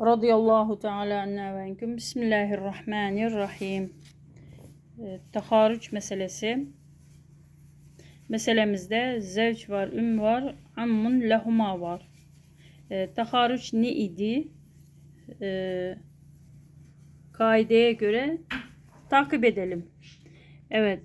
Radıyallahu Teala anna ve enküm. Bismillahirrahmanirrahim. E, meselesi. Meselemizde zevç var, üm var, ammun lehuma var. E, taharüç ne idi? E, kaideye göre takip edelim. Evet.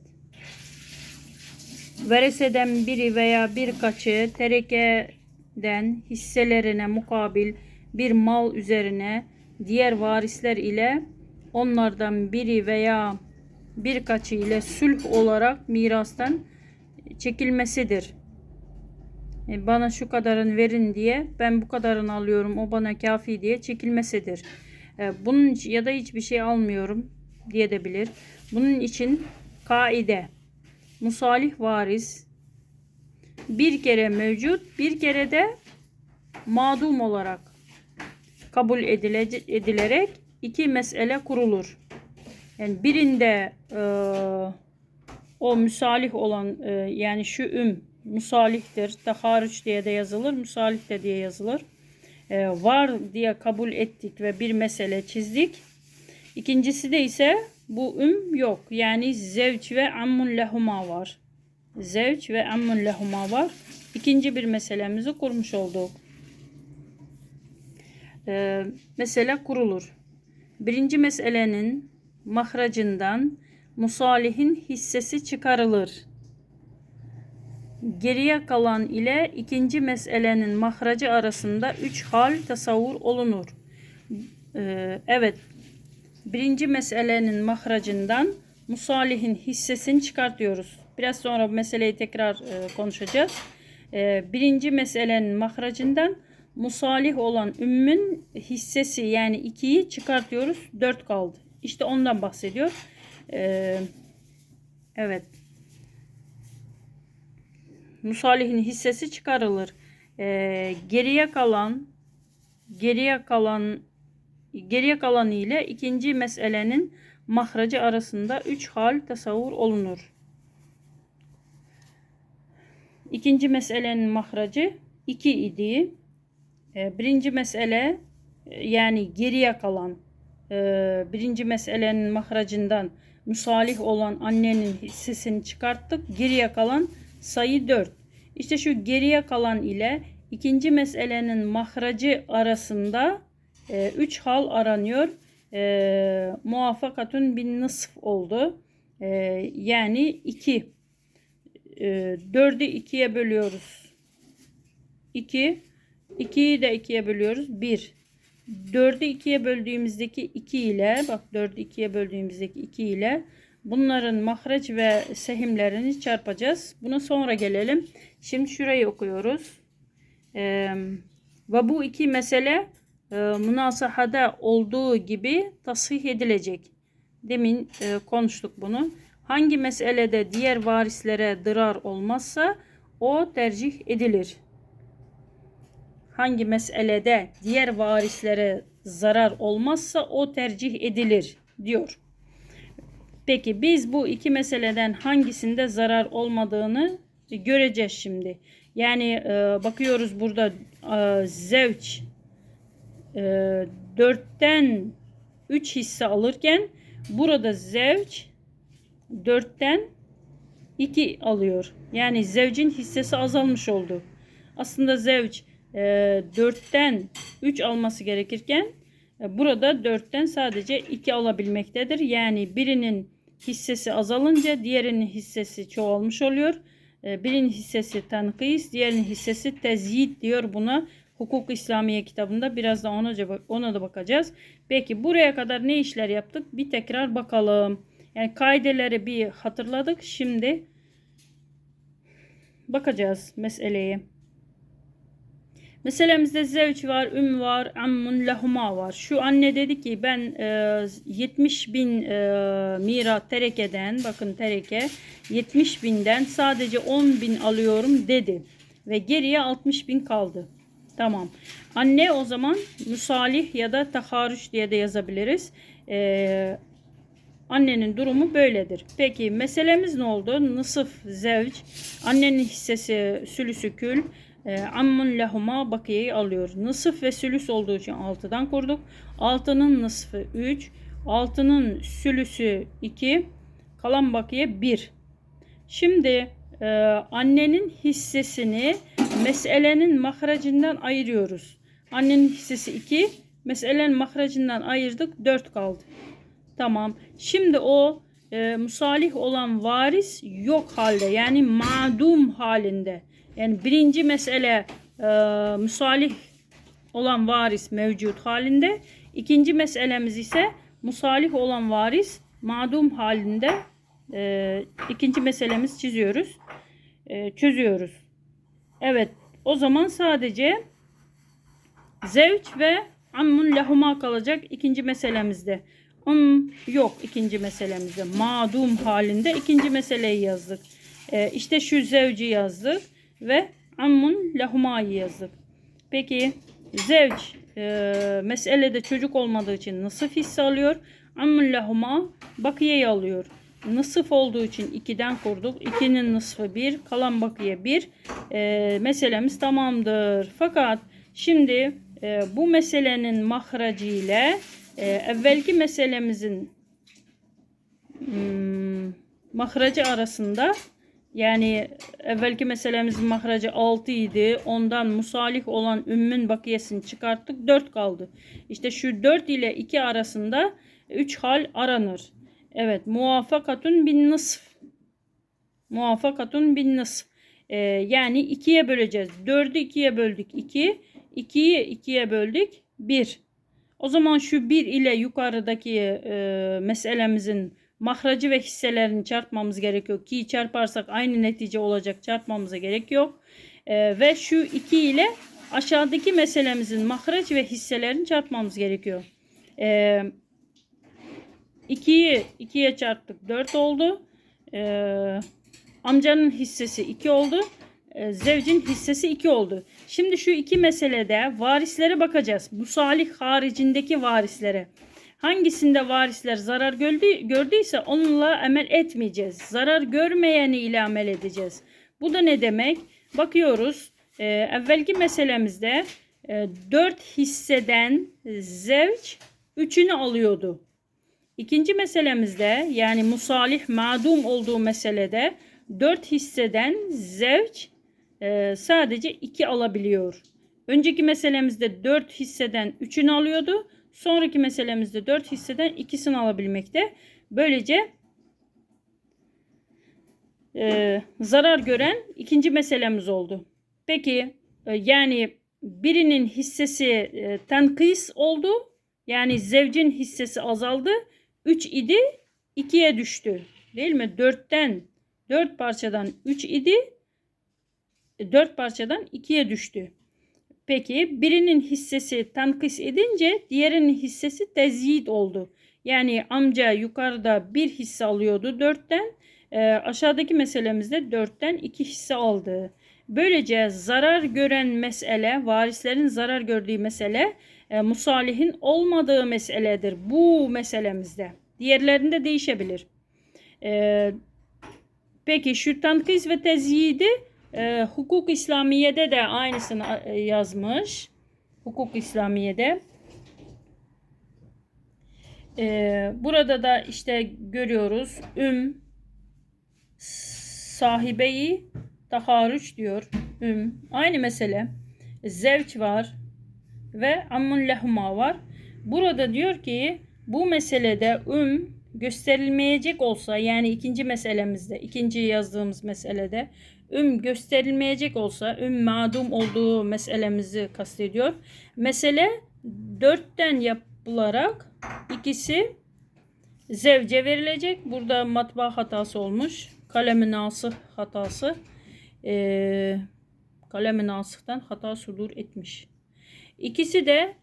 Vereseden biri veya birkaçı terekeden hisselerine mukabil bir mal üzerine diğer varisler ile onlardan biri veya birkaçı ile sulh olarak mirastan çekilmesidir. E, Bana şu kadarını verin diye ben bu kadarını alıyorum o bana kafi diye çekilmesidir. E, Bunun ya da hiçbir şey almıyorum diye de bilir. Bunun için kaide musalih varis bir kere mevcut bir kere de madum olarak kabul edilerek iki mesele kurulur. Yani birinde e, o müsalih olan e, yani şu üm musalihtir. Taharüç diye de yazılır, müsalih de diye yazılır. E, var diye kabul ettik ve bir mesele çizdik. İkincisi de ise bu üm yok. Yani zevç ve ammun lehuma var. Zevç ve ammun lehuma var. İkinci bir meselemizi kurmuş olduk. Ee, mesele kurulur. Birinci meselenin mahracından musalihin hissesi çıkarılır. Geriye kalan ile ikinci meselenin mahracı arasında üç hal tasavvur olunur. Ee, evet, birinci meselenin mahracından musalihin hissesini çıkartıyoruz. Biraz sonra bu meseleyi tekrar e, konuşacağız. E, birinci meselenin mahracından musalih olan ümmün hissesi yani ikiyi çıkartıyoruz. Dört kaldı. İşte ondan bahsediyor. E, evet. Musalihin hissesi çıkarılır. E, geriye kalan geriye kalan geriye kalan ile ikinci meselenin mahracı arasında üç hal tasavvur olunur. İkinci meselenin mahracı iki idi. E, Birinci mesele e, yani geriye kalan e, birinci meselenin mahracından musalih olan annenin hissesini çıkarttık. Geriye kalan sayı 4. İşte şu geriye kalan ile ikinci meselenin mahracı arasında 3 hal aranıyor. E, muvaffakatun bin nısf oldu. E, yani 2. E, 4'ü 2'ye bölüyoruz. 2. 2'yi de 2'ye bölüyoruz. 1. 4'ü 2'ye böldüğümüzdeki 2 ile bak 4'ü 2'ye böldüğümüzdeki 2 ile bunların mahreç ve sehimlerini çarpacağız. Buna sonra gelelim. Şimdi şurayı okuyoruz. Ee, ve bu iki mesele e, münasahada olduğu gibi tasih edilecek. Demin e, konuştuk bunu. Hangi meselede diğer varislere dırar olmazsa o tercih edilir. Hangi meselede diğer varislere zarar olmazsa o tercih edilir diyor. Peki biz bu iki meseleden hangisinde zarar olmadığını göreceğiz şimdi. Yani e, bakıyoruz burada e, zevç e, 4'ten 3 hisse alırken burada zevç 4'ten 2 alıyor. Yani zevcin hissesi azalmış oldu. Aslında zevç 4'ten 3 alması gerekirken e, burada 4'ten sadece 2 alabilmektedir. Yani birinin hissesi azalınca diğerinin hissesi çoğalmış oluyor. E, birinin hissesi tankis, diğerinin hissesi tezyit diyor buna. Hukuk İslamiye kitabında biraz da ona, ona da bakacağız. Peki buraya kadar ne işler yaptık? Bir tekrar bakalım. Yani kaideleri bir hatırladık. Şimdi bakacağız meseleye. Meselemizde zevç var, üm var, ammun, lehuma var. Şu anne dedi ki ben e, 70 bin e, mira terekeden, bakın tereke 70 binden sadece 10 bin alıyorum dedi. Ve geriye 60 bin kaldı. Tamam. Anne o zaman musalih ya da taharüş diye de yazabiliriz. E, Annenin durumu böyledir. Peki meselemiz ne oldu? Nısıf zevç. Annenin hissesi sülüsü kül. E, ammun lehuma bakiyeyi alıyor. Nısıf ve sülüs olduğu için 6'dan kurduk. 6'nın nısfı 3. 6'nın sülüsü 2. Kalan bakiye 1. Şimdi e, annenin hissesini meselenin mahracından ayırıyoruz. Annenin hissesi 2. Meselenin mahracından ayırdık. 4 kaldı. Tamam. Şimdi o e, musalih olan varis yok halde. Yani madum halinde. Yani birinci mesele e, musalih olan varis mevcut halinde. İkinci meselemiz ise musalih olan varis madum halinde. E, ikinci meselemiz çiziyoruz. E, çözüyoruz. Evet. O zaman sadece zevç ve ammun lehuma kalacak ikinci meselemizde. Um yok ikinci meselemizde. Madum halinde ikinci meseleyi yazdık. Ee, işte şu zevci yazdık ve ammun lehumayı yazdık. Peki zevç e, meselede çocuk olmadığı için nısıf hisse alıyor. Ammun lehuma bakiyeyi alıyor. Nısıf olduğu için 2'den kurduk. 2'nin nısfı 1. Kalan bakiye 1. E, meselemiz tamamdır. Fakat şimdi e, bu meselenin mahracı ile e, evvelki meselemizin hmm, mahracı arasında yani evvelki meselemizin mahracı 6 idi. Ondan musalih olan ümmün bakiyesini çıkarttık. 4 kaldı. İşte şu 4 ile 2 arasında 3 hal aranır. Evet. Muvafakatun bin nısf. Muvafakatun bin nısf. Ee, yani 2'ye böleceğiz. 4'ü 2'ye böldük 2. 2'yi 2'ye böldük 1. O zaman şu 1 ile yukarıdaki e, meselemizin mahracı ve hisselerini çarpmamız gerekiyor. Ki çarparsak aynı netice olacak. Çarpmamıza gerek yok. E, ve şu 2 ile aşağıdaki meselemizin mahraç ve hisselerini çarpmamız gerekiyor. E, 2'yi 2'ye çarptık 4 oldu. E, amcanın hissesi 2 oldu. E, zevcin hissesi 2 oldu. Şimdi şu iki meselede varislere bakacağız. Bu salih haricindeki varislere. Hangisinde varisler zarar gördü, gördüyse onunla amel etmeyeceğiz. Zarar görmeyeni ile amel edeceğiz. Bu da ne demek? Bakıyoruz. E, evvelki meselemizde e, 4 hisseden zevç 3'ünü alıyordu. İkinci meselemizde yani musalih madum olduğu meselede 4 hisseden zevç e, sadece 2 alabiliyor. Önceki meselemizde 4 hisseden 3'ünü alıyordu. Sonraki meselemizde 4 hisseden ikisini alabilmekte. Böylece e, zarar gören ikinci meselemiz oldu. Peki e, yani birinin hissesi e, tenkis oldu. Yani zevcin hissesi azaldı. 3 idi 2'ye düştü. Değil mi? 4'ten 4 parçadan 3 idi. 4 parçadan 2'ye düştü. Peki birinin hissesi tankis edince diğerinin hissesi tezyit oldu. Yani amca yukarıda bir hisse alıyordu 4'ten. E, aşağıdaki meselemizde 4'ten 2 hisse aldı. Böylece zarar gören mesele, varislerin zarar gördüğü mesele e, musalihin olmadığı meseledir. Bu meselemizde. Diğerlerinde değişebilir. E, peki şu tankis ve tezyidi e, hukuk İslamiye'de de aynısını e, yazmış. Hukuk İslamiye'de. E, burada da işte görüyoruz. Üm sahibeyi taharüç diyor. Üm. Aynı mesele. Zevç var. Ve ammun lehuma var. Burada diyor ki bu meselede üm gösterilmeyecek olsa yani ikinci meselemizde ikinci yazdığımız meselede üm gösterilmeyecek olsa üm madum olduğu meselemizi kastediyor. Mesele dörtten yapılarak ikisi zevce verilecek. Burada matbaa hatası olmuş. Kalemi nasıh hatası. Ee, kalemi nasıhtan hata sudur etmiş. İkisi de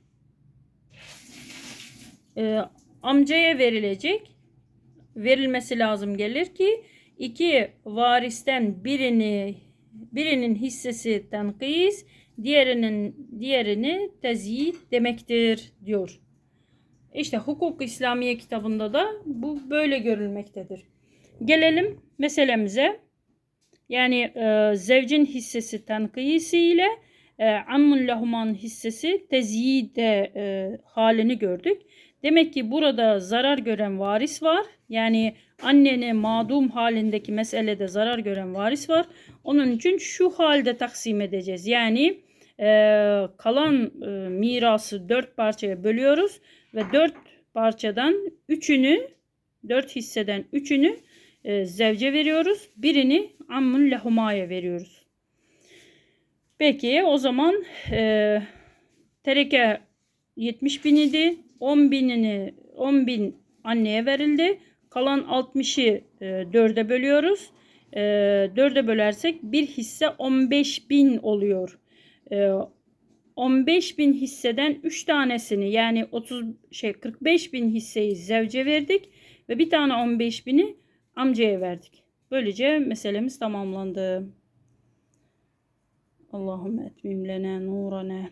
e, amcaya verilecek. Verilmesi lazım gelir ki iki varisten birini birinin hissesi tenkis, diğerinin diğerini tezyit demektir diyor. İşte hukuk İslamiye kitabında da bu böyle görülmektedir. Gelelim meselemize. Yani e, zevcin hissesi tenkiyisiyle e, ammun lehuman hissesi tezyide e, halini gördük. Demek ki burada zarar gören varis var. Yani annene mağdum halindeki meselede zarar gören varis var. Onun için şu halde taksim edeceğiz. Yani e, kalan e, mirası dört parçaya bölüyoruz ve dört parçadan üçünü dört hisseden üçünü e, zevce veriyoruz. Birini ammun lehumaya veriyoruz. Peki o zaman e, tereke 70 bin idi. 10 binini 10 bin anneye verildi. Kalan 60'ı e, 4'e bölüyoruz. E, 4'e bölersek bir hisse 15 bin oluyor. E, 15 bin hisseden 3 tanesini yani 30 şey 45 bin hisseyi zevce verdik ve bir tane 15 bini amcaya verdik. Böylece meselemiz tamamlandı. Allahümme etmim lena nurana.